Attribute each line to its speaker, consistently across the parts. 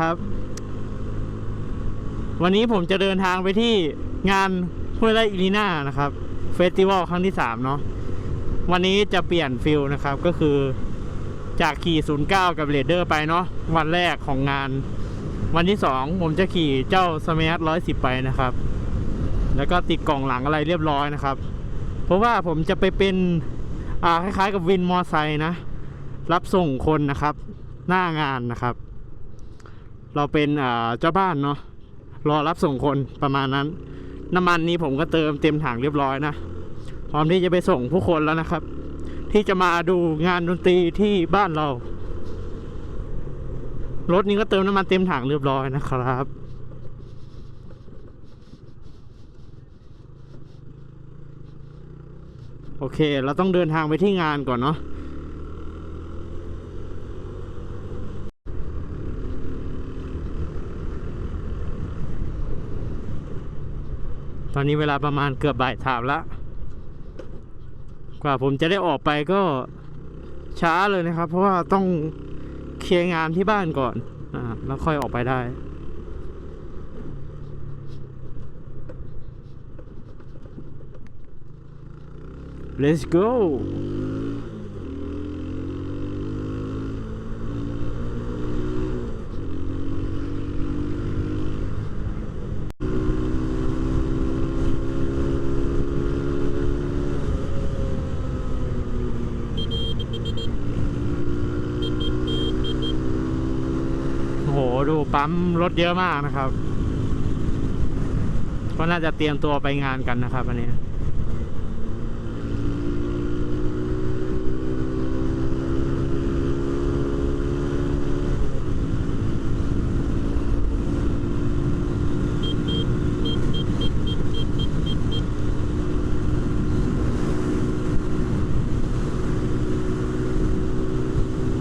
Speaker 1: นะครับ วันนี้ผมจะเดินทางไปที่งานห้วยไร่อีลีน่านะครับเฟสติวัลครั้งที่สามเนาะวันนี้จะเปลี่ยนฟิลนะครับก็คือจากขี่ 09 กับเรดเดอร์ไปเนาะวันแรกของงาน วันที่สองผมจะขี่เจ้าสมัยร้อยสิบไปนะครับ แล้วก็ติดกล่องหลังอะไรเรียบร้อยนะครับ เพราะว่าผมจะไปเป็นอ่าคล้ายๆกับวินมอไซค์นะ รับส่งคนนะครับ หน้างานนะครับ เราเป็นเจ้าบ้านเนาะรอรับส่งคนประมาณนั้น น้ำมันนี้ผมก็เติมเต็มถังเรียบร้อยนะพร้อมที่จะไปส่งผู้คนแล้วนะครับ ที่จะมาดูงานดนตรีที่บ้านเรา รถนี้ก็เติมน้ำมันเต็มถังเรียบร้อยนะครับโอเค เราต้องเดินทางไปที่งานก่อนเนาะ ตอนนี้เวลาประมาณเกือบบ่ายสามละกว่าผมจะได้ออกไปก็ช้าเลยนะครับ เพราะว่าต้องเคลียร์งานที่บ้านก่อนอ่าแล้วค่อยออกไปได้ let's go โอ้โหดูปั๊มรถเยอะมากนะครับ ก็น่าจะเตรียมตัวไปงานกันนะครับอันนี้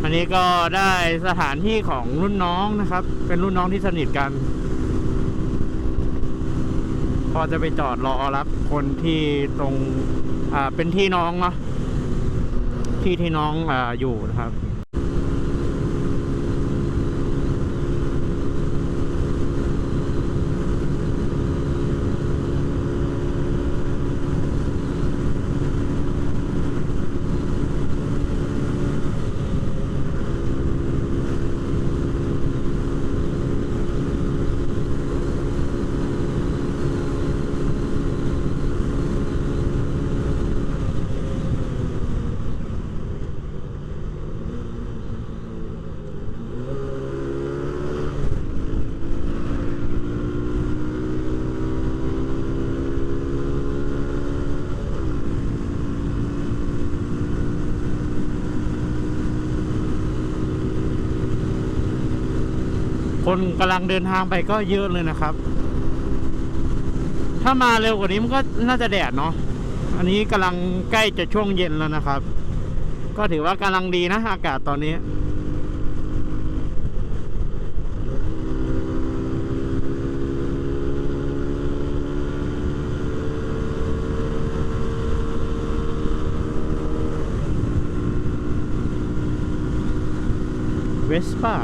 Speaker 1: นนี้ก็ได้สถานที่ของรุ่นน้องนะครับ เป็นรุ่นน้องที่สนิทกัน พอจะไปจอดรอรับคนที่ตรงอ่าเป็นที่น้องเนาะที่ที่น้องอ่าอยู่นะครับ คนกำลังเดินทางไปก็เยอะเลยนะครับ ถ้ามาเร็วกว่านี้มันก็น่าจะแดดเนาะอันนี้กำลังใกล้จะช่วงเย็นแล้วนะครับ ก็ถือว่ากำลังดีนะอากาศตอนนี้เวสป้า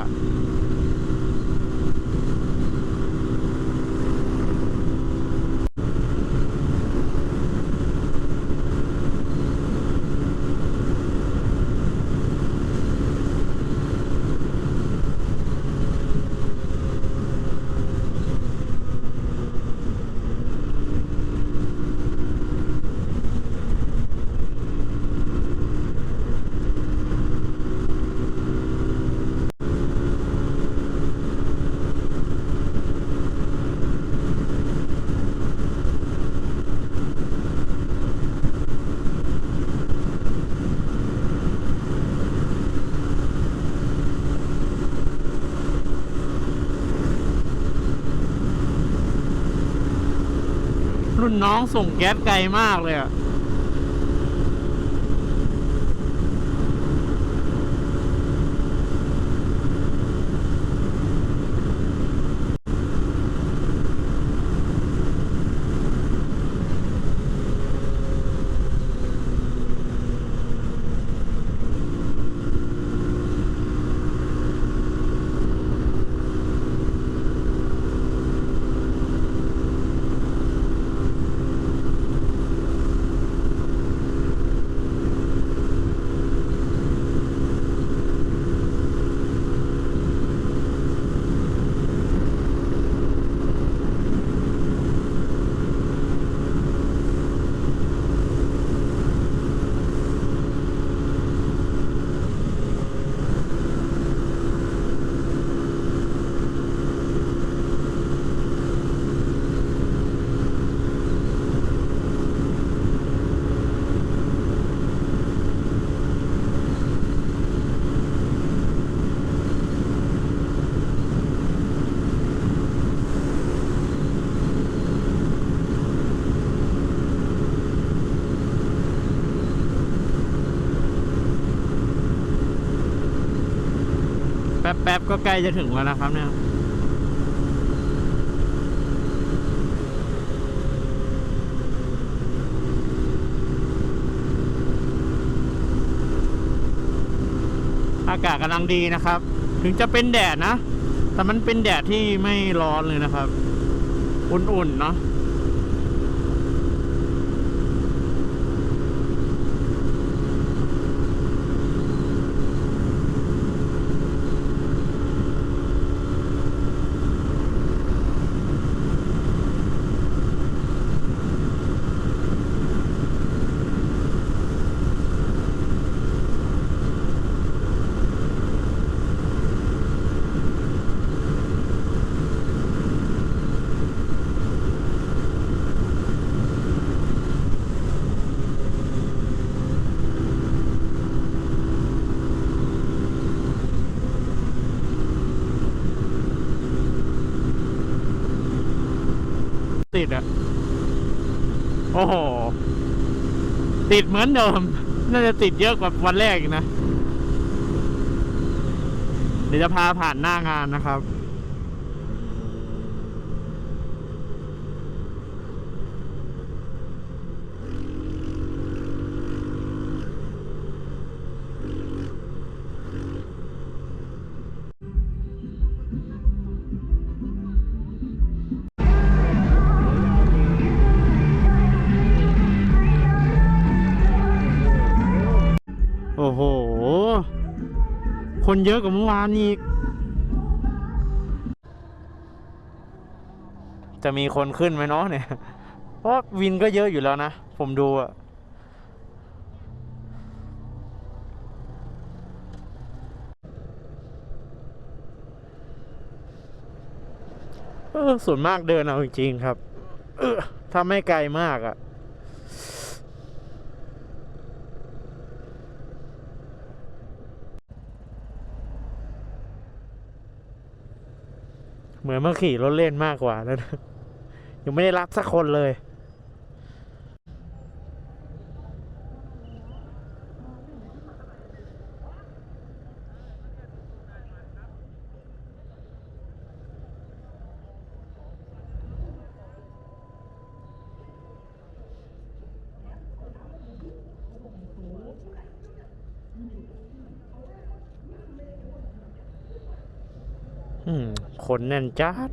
Speaker 1: รุ่นน้องส่งแก๊สไกลมากเลยอะ แป๊บๆก็ใกล้จะถึงแล้วนะครับเนี่ยอากาศกำลังดีนะครับ ถึงจะเป็นแดดนะ แต่มันเป็นแดดที่ไม่ร้อนเลยนะครับ อุ่นๆเนาะ ติดอะโอ้โห ติดเหมือนเดิม น่าจะติดเยอะกว่าวันแรกอีกนะ เดี๋ยวจะพาผ่านหน้างานนะครับ คนเยอะกว่าเมื่อวานอีก จะมีคนขึ้นไหมเนาะเนี่ย เพราะวินก็เยอะอยู่แล้วนะ ผมดูอะส่วนมากเดินเอาจริงๆครับถ้าไม่ไกลมากอะ เหมือนเมื่อขี่รถเล่นมากกว่าแล้วนะยังไม่ได้รับสักคนเลย คนแน่นจัด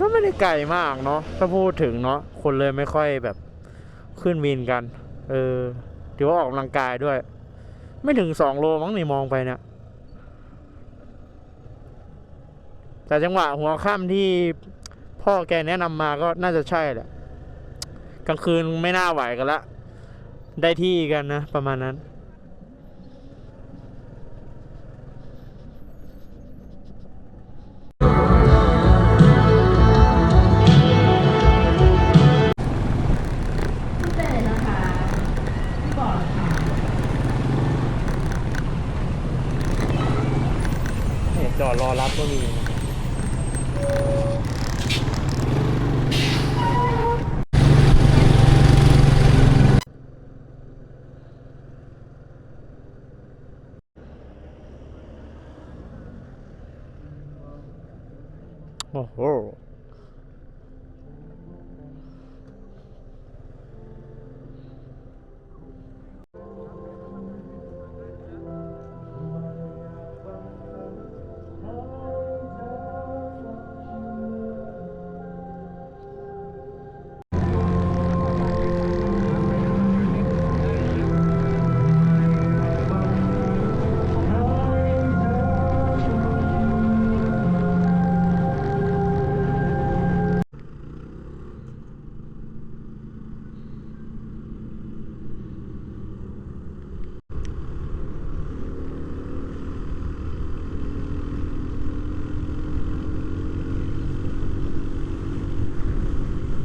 Speaker 1: ก็ไม่ได้ไกลมากเนาะถ้าพูดถึงเนาะคนเลยไม่ค่อยแบบขึ้นวินกัน เออถือว่าออกกำลังกายด้วย ไม่ถึงสองโลมั้งนี่มองไปเนี่ย แต่จังหวะหัวค่ำที่พ่อแกแนะนำมาก็น่าจะใช่แหละ กลางคืนไม่น่าไหวกันละ ได้ที่กันนะ ประมาณนั้น โ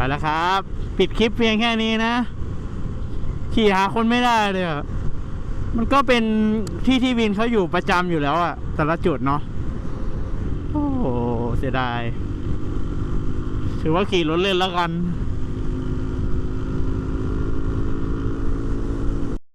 Speaker 1: แล้วครับ ปิดคลิปเพียงแค่นี้นะ ขี่หาคนไม่ได้เลยอมันก็เป็นที่ที่วินเขาอยู่ประจำอยู่แล้วอะแต่ละจุดเนาะโอ้เสียดาย ถือว่าขี่รถเล่นแล้วกัน